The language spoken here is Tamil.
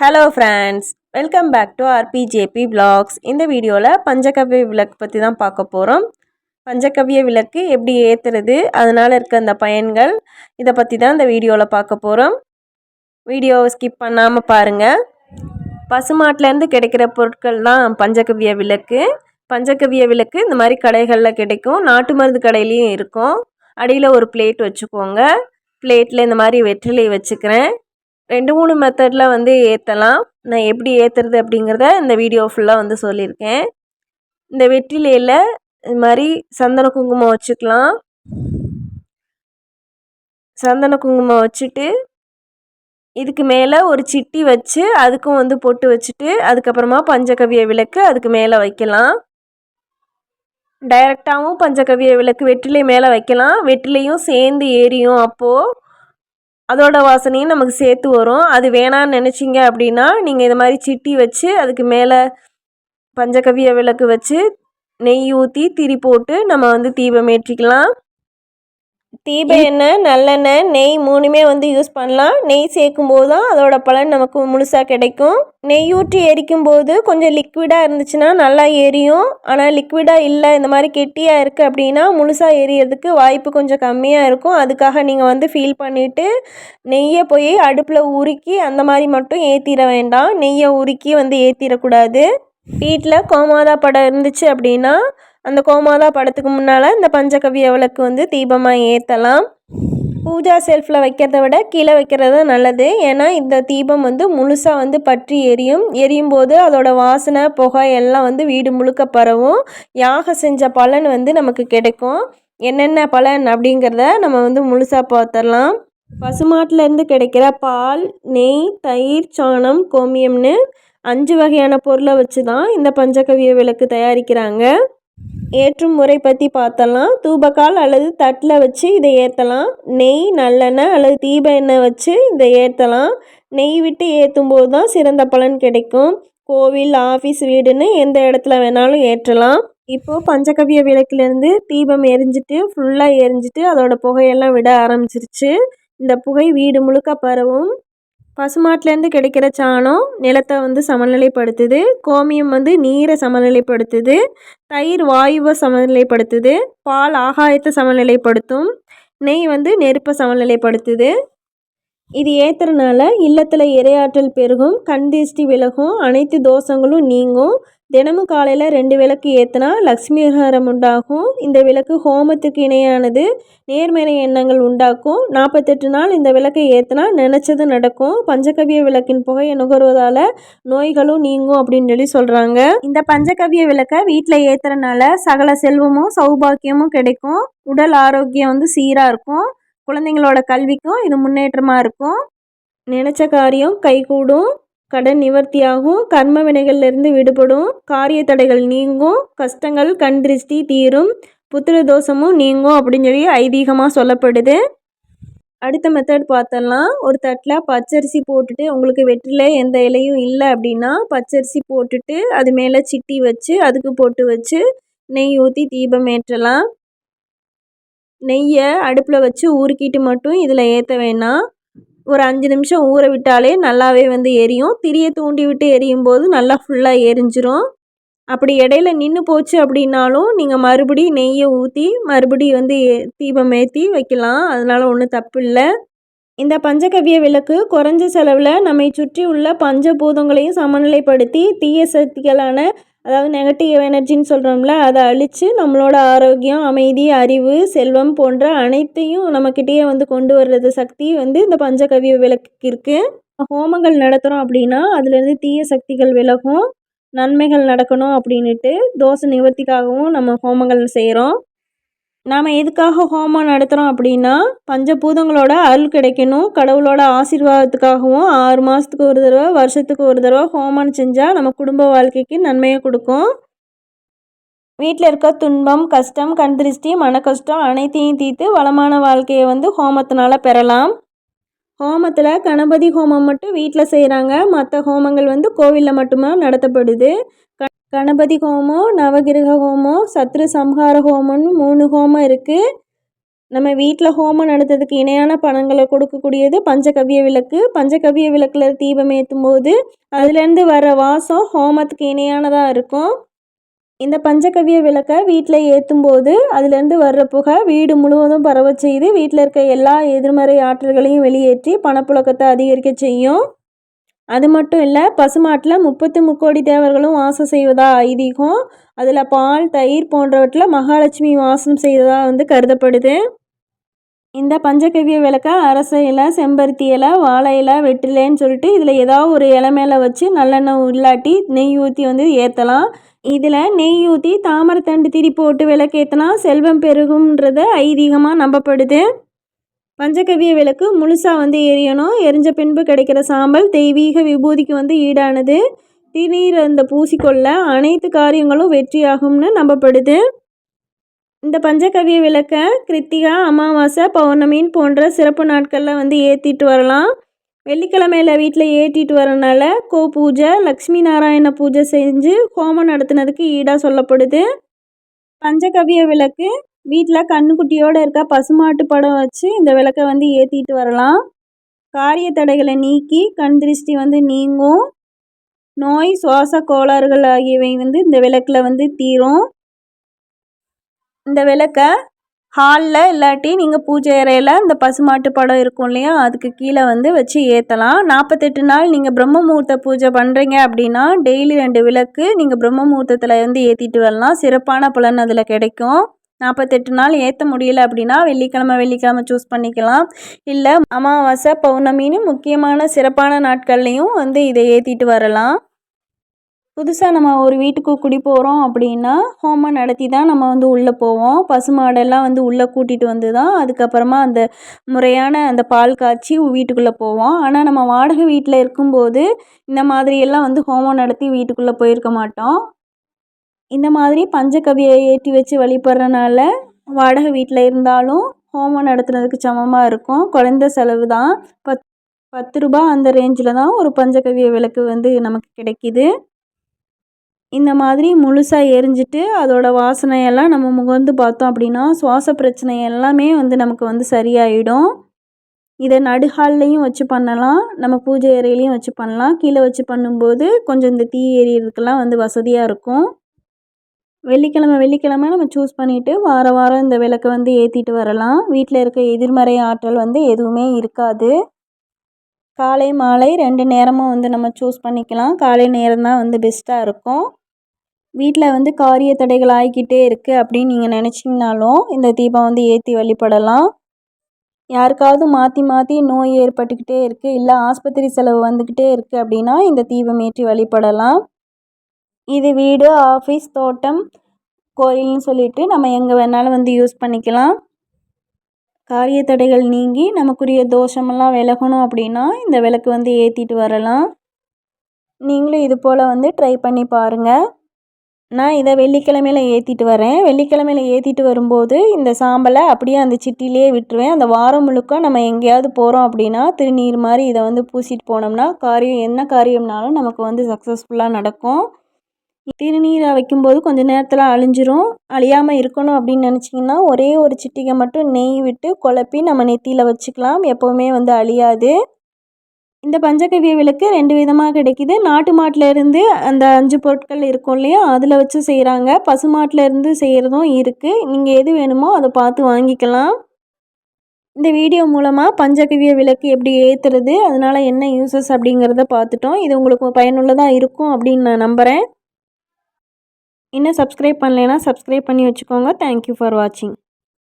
Hello friends welcome back to RPJP vlogs. இந்த வீடியோவில் பஞ்சகவ்ய விளக்கு பற்றி தான் பார்க்க போகிறோம் பஞ்சகவ்ய விளக்கு எப்படி ஏற்றுறது அதனால் இருக்க அந்த பயன்கள் இதை பற்றி தான் இந்த வீடியோவில் பார்க்க போகிறோம் வீடியோவை ஸ்கிப் பண்ணாமல் பாருங்கள் பசுமாட்டிலேருந்து கிடைக்கிற பொருட்கள் தான் பஞ்சகவ்ய விளக்கு. பஞ்சகவ்ய விளக்கு இந்த மாதிரி கடைகளில் கிடைக்கும். நாட்டு மருந்து கடையிலையும் இருக்கும். அடியில் ஒரு பிளேட் வச்சுக்கோங்க. பிளேட்டில் இந்த மாதிரி வெற்றிலை வச்சுக்கிறேன். ரெண்டு மூணு மெத்தடில் வந்து ஏற்றலாம் நான் எப்படி ஏற்றுறது அப்படிங்கிறத இந்த வீடியோ ஃபுல்லாக வந்து சொல்லியிருக்கேன். இந்த வெற்றிலையில் இது மாதிரி சந்தன குங்குமம் வச்சுக்கலாம். சந்தன குங்குமம் வச்சுட்டு இதுக்கு மேலே ஒரு சிட்டி வச்சு அதுக்கும் வந்து பொட்டு வச்சுட்டு அதுக்கப்புறமா பஞ்சகவிய விளக்கு அதுக்கு மேலே வைக்கலாம். டைரெக்டாகவும் பஞ்சகவிய விளக்கு வெற்றிலை மேலே வைக்கலாம். வெற்றிலையும் சேர்ந்து ஏறியும் அப்போது அதோட வாசனையும் நமக்கு சேர்த்து வரும். அது வேணான்னு நினச்சிங்க அப்படின்னா நீங்கள் இது மாதிரி சிட்டி வச்சு அதுக்கு மேலே பஞ்சகவிய விளக்கு வச்சு நெய் ஊற்றி திரி போட்டு நம்ம வந்து தீபம் ஏற்றிக்கலாம். தீப எண்ணெய் நல்லெண்ணெய் நெய் மூணுமே வந்து யூஸ் பண்ணலாம். நெய் சேர்க்கும் போது தான் அதோட பலன் நமக்கு முழுசாக கிடைக்கும். நெய் ஊற்றி எரிக்கும் போது கொஞ்சம் லிக்விடாக இருந்துச்சுன்னா நல்லா எரியும். ஆனால் லிக்விடாக இல்லை இந்த மாதிரி கெட்டியாக இருக்குது அப்படின்னா முழுசாக எரியறதுக்கு வாய்ப்பு கொஞ்சம் கம்மியாக இருக்கும். அதுக்காக நீங்கள் வந்து ஃபீல் பண்ணிவிட்டு நெய்யை போய் அடுப்பில் உருக்கி அந்த மாதிரி மட்டும் ஏற்றிட வேண்டாம். நெய்யை உருக்கி வந்து ஏற்றிடக்கூடாது வீட்டில் கோமாதா படம் இருந்துச்சு அப்படின்னா அந்த கோமாதா படத்துக்கு முன்னால் இந்த பஞ்சகவிய விளக்கு வந்து தீபமாக ஏற்றலாம் பூஜா செல்ஃபில் வைக்கிறத விட கீழே வைக்கிறது தான் நல்லது. ஏன்னா இந்த தீபம் வந்து முழுசாக வந்து பற்றி எரியும். எரியும் போது அதோட வாசனை புகை எல்லாம் வந்து வீடு முழுக்க பரவும். யாகம் செஞ்ச பலன் வந்து நமக்கு கிடைக்கும். என்னென்ன பலன் அப்படிங்கிறத நம்ம வந்து முழுசாக பார்த்துடலாம் பசுமாட்டிலேருந்து கிடைக்கிற பால் நெய் தயிர் சாணம் கோமியம்னு அஞ்சு வகையான பொருளை வச்சு தான் இந்த பஞ்சகவிய விளக்கு தயாரிக்கிறாங்க. ஏற்றும் முறை பற்றி பார்த்தலாம். தூபக்கால் அல்லது தட்டில் வச்சு இதை ஏற்றலாம் நெய் நல்லெண்ணெய் அல்லது தீப எண்ணெய் வச்சு இதை ஏற்றலாம் நெய் விட்டு ஏற்றும் போது தான் சிறந்த பலன் கிடைக்கும். கோவில் ஆஃபீஸ் வீடுன்னு எந்த இடத்துல வேணாலும் ஏற்றலாம். இப்போது பஞ்சகவிய விளக்குலேருந்து தீபம் எரிஞ்சிட்டு ஃபுல்லாக எரிஞ்சிட்டு அதோடய புகையெல்லாம் விட ஆரம்பிச்சிருச்சு. இந்த புகை வீடு முழுக்க பரவும். பசுமாட்டிலேருந்து கிடைக்கிற சாணம் நிலத்தை வந்து சமநிலைப்படுத்துது. கோமியம் வந்து நீரை சமநிலைப்படுத்துது. தயிர் வாயுவை சமநிலைப்படுத்துது. பால் ஆகாயத்தை சமநிலைப்படுத்தும். நெய் வந்து நெருப்பை சமநிலைப்படுத்துது. இது ஏற்றுறனால இல்லத்தில் இரையாற்றல் பெருகும். கண் திருஷ்டி விலகும். அனைத்து தோஷங்களும் நீங்கும். தினமும் காலையில் ரெண்டு விளக்கு ஏற்றினா லக்ஷ்மி விகாரம் உண்டாகும். இந்த விளக்கு ஹோமத்துக்கு இணையானது. நேர்மறை எண்ணங்கள் உண்டாக்கும். நாற்பத்தெட்டு நாள் இந்த விளக்கை ஏற்றினா நினச்சது நடக்கும். பஞ்சகவிய விளக்கின் புகையை நுகர்வதால் நோய்களும் நீங்கும் அப்படின்னு சொல்லி சொல்கிறாங்க இந்த பஞ்சகவிய விளக்கை வீட்டில் ஏற்றுறனால சகல செல்வமும் சௌபாக்கியமும் கிடைக்கும். உடல் ஆரோக்கியம் வந்து சீராக இருக்கும். குழந்தைங்களோட கல்விக்கும் இது முன்னேற்றமாக இருக்கும். நினச்ச காரியம் கைகூடும். கடன் நிவர்த்தியாகும். கர்ம வினைகள்லேருந்து விடுபடும். காரிய தடைகள் நீங்கும். கஷ்டங்கள் கண் திருஷ்டி தீரும். புத்திர தோஷமும் நீங்கும் அப்படின்னு சொல்லி ஐதீகமாக சொல்லப்படுது. அடுத்த மெத்தட் பார்த்தலாம் ஒரு தட்டில் பச்சரிசி போட்டுட்டு உங்களுக்கு வெற்றில எந்த இலையும் இல்லை அப்படின்னா பச்சரிசி போட்டுட்டு அது மேலே சிட்டி வச்சு அதுக்கு போட்டு வச்சு நெய் ஊற்றி தீபம் ஏற்றலாம். நெய்யை அடுப்பில் வச்சு ஊறுக்கிட்டு மட்டும் இதில் ஏற்ற வேணாம். ஒரு அஞ்சு நிமிஷம் ஊற விட்டாலே நல்லாவே வந்து எரியும். திரியை தூண்டி விட்டு எரியும் போது நல்லா ஃபுல்லாக எரிஞ்சிரும். அப்படி இடையில நின்று போச்சு அப்படின்னாலும் நீங்கள் மறுபடியும் நெய்யை ஊற்றி மறுபடியும் வந்து தீபம் ஏற்றி வைக்கலாம். அதனால் ஒன்றும் தப்பு இல்லை இந்த பஞ்சகவிய விளக்கு குறைஞ்ச செலவில் நம்மை சுற்றி உள்ள பஞ்சபூதங்களையும் சமநிலைப்படுத்தி தீய சக்திகளான அதாவது நெகட்டிவ் எனர்ஜின்னு சொல்கிறோம்ல அதை அழித்து நம்மளோட ஆரோக்கியம் அமைதி அறிவு செல்வம் போன்ற அனைத்தையும் நம்மக்கிட்டேயே வந்து கொண்டு வர்றது சக்தி வந்து இந்த பஞ்சகவிய விளக்குக்கு இருக்குது ஹோமங்கள் நடத்துகிறோம் அப்படின்னா அதுலேருந்து தீய சக்திகள் விலகும். நன்மைகள் நடக்கணும் அப்படின்ட்டு தோஷ நிவர்த்திக்காகவும் நம்ம ஹோமங்கள் செய்கிறோம் நாம் எதுக்காக ஹோமம் நடத்துகிறோம் அப்படின்னா பஞ்சபூதங்களோட அருள் கிடைக்கணும். கடவுளோட ஆசீர்வாதத்துக்காகவும் ஆறு மாதத்துக்கு ஒரு தடவை வருஷத்துக்கு ஒரு தடவை ஹோமம் செஞ்சால் நம்ம குடும்ப வாழ்க்கைக்கு நன்மையை கொடுக்கும். வீட்டில் இருக்க துன்பம் கஷ்டம் கண் திருஷ்டி மன கஷ்டம் அனைத்தையும் தீர்த்து வளமான வாழ்க்கையை வந்து ஹோமத்தினால் பெறலாம். ஹோமத்தில் கணபதி ஹோமம் மட்டும் வீட்டில் செய்கிறாங்க மற்ற ஹோமங்கள் வந்து கோவிலில் மட்டுமே நடத்தப்படுது. கணபதி ஹோமம் நவகிரக ஹோமம் சத்ரு சம்ஹார ஹோமம்னு மூணு ஹோமம் இருக்குது நம்ம வீட்டில் ஹோமம் நடத்துறதுக்கு இணையான பணங்களை கொடுக்கக்கூடியது பஞ்சகவிய விளக்கு. பஞ்சகவ்ய விளக்கில் தீபம் ஏற்றும் போது அதுலேருந்து வர வாசம் ஹோமத்துக்கு இணையானதாக இருக்கும். இந்த பஞ்சகவிய விளக்கை வீட்டில் ஏற்றும் போது அதுலேருந்து வர்ற புகை வீடு முழுவதும் பரவ செய்து வீட்டில் இருக்க எல்லா எதிர்மறை ஆற்றல்களையும் வெளியேற்றி பணப்புழக்கத்தை அதிகரிக்க செய்யும். அது மட்டும் இல்லை பசுமாட்டில் முப்பத்து முக்கோடி தேவர்களும் வாசம் செய்வதா ஐதீகம்? அதில் பால் தயிர் போன்றவற்றில் மகாலட்சுமி வாசம் செய்வதாக வந்து கருதப்படுது. இந்த பஞ்சகவிய விளக்க அரச இலை செம்பருத்தி இலை வாழை இலை வெற்றிலைன்னு சொல்லிட்டு இதில் ஏதாவது ஒரு இலை மேலே வச்சு நல்லெண்ணெய் இல்லாட்டி நெய் ஊற்றி வந்து ஏற்றலாம் இதில் நெய் ஊற்றி தாமரைத்தண்டு திரி போட்டு விளக்கேற்றினா செல்வம் பெருகும்ன்றது ஐதீகமாக நம்பப்படுது. பஞ்சகவிய விளக்கு முழுசாக வந்து எரியணும். எரிஞ்ச பின்பு கிடைக்கிற சாம்பல் தெய்வீக விபூதிக்கு வந்து ஈடானது. திருநீர் அந்த பூசிக்கொள்ள அனைத்து காரியங்களும் வெற்றியாகும்னு நம்பப்படுது. இந்த பஞ்சகவ்ய விளக்கை கிருத்திகா அமாவாசை பௌர்ணமின் போன்ற சிறப்பு நாட்களில் வந்து ஏற்றிட்டு வரலாம். வெள்ளிக்கிழமையில் வீட்டில் ஏற்றிட்டு வரனால கோ பூஜை லக்ஷ்மி நாராயண பூஜை செஞ்சு ஹோமம் நடத்தினதுக்கு ஈடாக சொல்லப்படுது. பஞ்சகவ்ய விளக்கு வீட்டில் கண்ணுக்குட்டியோடு இருக்க பசுமாட்டு படம் வச்சு இந்த விளக்கை வந்து ஏற்றிட்டு வரலாம். காரிய தடைகளை நீக்கி கண் திருஷ்டி வந்து நீங்கும். நோய் சுவாச கோளாறுகள் ஆகியவை வந்து இந்த விளக்கில் வந்து தீரும். இந்த விளக்கை ஹாலில் இல்லாட்டி நீங்கள் பூஜை அறையில் இந்த பசுமாட்டு படம் இருக்கும் இல்லையா அதுக்கு கீழே வந்து வச்சு ஏற்றலாம் நாற்பத்தெட்டு நாள் நீங்கள் பிரம்ம முகூர்த்த பூஜை பண்ணுறீங்க அப்படின்னா டெய்லி ரெண்டு விளக்கு நீங்கள் பிரம்ம முகூர்த்தத்தில் வந்து ஏற்றிட்டு வரலாம். சிறப்பான பலன் அதில் கிடைக்கும். நாற்பத்தெட்டு நாள் ஏற்ற முடியல அப்படின்னா வெள்ளிக்கிழமை வெள்ளிக்கிழமை சூஸ் பண்ணிக்கலாம். இல்லை அமாவாசை பௌர்ணமின்னு முக்கியமான சிறப்பான நாட்கள்லேயும் வந்து இதை ஏற்றிட்டு வரலாம். புதுசாக நம்ம ஒரு வீட்டுக்கு குடி போகிறோம் அப்படின்னா ஹோமம் நடத்தி தான் நம்ம வந்து உள்ளே போவோம். பசுமாடெல்லாம் வந்து உள்ளே கூட்டிகிட்டு வந்து தான் அதுக்கப்புறமா அந்த முறையான அந்த பால் காய்ச்சி வீட்டுக்குள்ளே போவோம். ஆனால் நம்ம வாடகை வீட்டில் இருக்கும்போது இந்த மாதிரியெல்லாம் வந்து ஹோமம் நடத்தி வீட்டுக்குள்ளே போயிருக்க மாட்டோம். இந்த மாதிரி பஞ்சகவியை ஏற்றி வச்சு வழிபடுறனால வாடகை வீட்டில் இருந்தாலும் ஹோமம் நடத்துனதுக்கு சமமாக இருக்கும். குறைந்த செலவு தான். பத் பத்து ரூபா அந்த ரேஞ்சில் தான் ஒரு பஞ்சகவிய விளக்கு வந்து நமக்கு கிடைக்கிது. இந்த மாதிரி முழுசாக எரிஞ்சிட்டு அதோடய வாசனையெல்லாம் நம்ம முகந்து பார்த்தோம் அப்படின்னா சுவாச பிரச்சனை எல்லாமே வந்து நமக்கு வந்து சரியாயிடும். இதை நடுஹால்லையும் வச்சு பண்ணலாம். நம்ம பூஜை அறையிலையும் வச்சு பண்ணலாம். கீழே வச்சு பண்ணும்போது கொஞ்சம் இந்த தீ எரியறதுக்கெல்லாம் வந்து வசதியாக இருக்கும். வெள்ளிக்கிழமை வெள்ளிக்கிழமை நம்ம சூஸ் பண்ணிவிட்டு வார வாரம் இந்த விளக்கை வந்து ஏற்றிட்டு வரலாம். வீட்டில் இருக்க எதிர்மறை ஆற்றல் வந்து எதுவுமே இருக்காது. காலை மாலை ரெண்டு நேரமும் வந்து நம்ம சூஸ் பண்ணிக்கலாம். காலை நேரம் தான் வந்து பெஸ்ட்டாக இருக்கும். வீட்டில் வந்து காரிய தடைகள் ஆகிக்கிட்டே இருக்குது அப்படின்னு நீங்கள் நினச்சிங்கனாலும் இந்த தீபம் வந்து ஏற்றி வழிபடலாம். யாருக்காவது மாற்றி மாற்றி நோய் ஏற்பட்டுக்கிட்டே இருக்குது இல்லை ஆஸ்பத்திரி செலவு வந்துக்கிட்டே இருக்குது அப்படின்னா இந்த தீபம் ஏற்றி வழிபடலாம். இது வீடு ஆஃபீஸ் தோட்டம் கோயில்னு சொல்லிட்டு நம்ம எங்கே வேணாலும் வந்து யூஸ் பண்ணிக்கலாம். காரிய தடைகள் நீங்கி நமக்குரிய தோஷமெல்லாம் விலகணும் அப்படின்னா இந்த விளக்கு வந்து ஏற்றிட்டு வரலாம். நீங்களும் இது போல் வந்து ட்ரை பண்ணி பாருங்கள் நான் இதை வெள்ளிக்கிழமையில் ஏற்றிட்டு வரேன். வெள்ளிக்கிழமையில் ஏற்றிட்டு வரும்போது இந்த சாம்பலை அப்படியே அந்த சிட்டிலேயே விட்டுருவேன். அந்த வாரம் முழுக்க நம்ம எங்கேயாவது போகிறோம் அப்படின்னா திருநீர் மாதிரி இதை வந்து பூசிட்டு போனோம்னா காரியம் என்ன காரியம்னாலும் நமக்கு வந்து சக்ஸஸ்ஃபுல்லாக நடக்கும். திருநீரை வைக்கும்போது கொஞ்சம் நேரத்தில் அழிஞ்சிரும். அழியாமல் இருக்கணும் அப்படின்னு நினச்சிங்கன்னா ஒரே ஒரு சிட்டிகை மட்டும் நெய் விட்டு குழப்பி நம்ம நெத்தியில் வச்சுக்கலாம். எப்போவுமே வந்து அழியாது. இந்த பஞ்சகவ்ய விளக்கு ரெண்டு விதமாக கிடைக்கிது. நாட்டு மாட்டில் இருந்து அந்த அஞ்சு பொருட்கள் இருக்கும் இல்லையா? அதில் வச்சு செய்கிறாங்க பசு மாட்டிலேருந்து செய்கிறதும் இருக்குது நீங்கள் எது வேணுமோ அதை பார்த்து வாங்கிக்கலாம். இந்த வீடியோ மூலமாக பஞ்சகவ்ய விளக்கு எப்படி ஏற்றுறது அதனால் என்ன யூசஸ் அப்படிங்கிறத பார்த்துட்டோம். இது உங்களுக்கு பயனுள்ளதாக இருக்கும் அப்படின்னு நான் நம்புகிறேன் இன்னும் சப்ஸ்கிரைப் பண்ணலைன்னா சப்ஸ்கிரைப் பண்ணி வச்சுக்கோங்க. தேங்க்யூ ஃபார் வாட்சிங்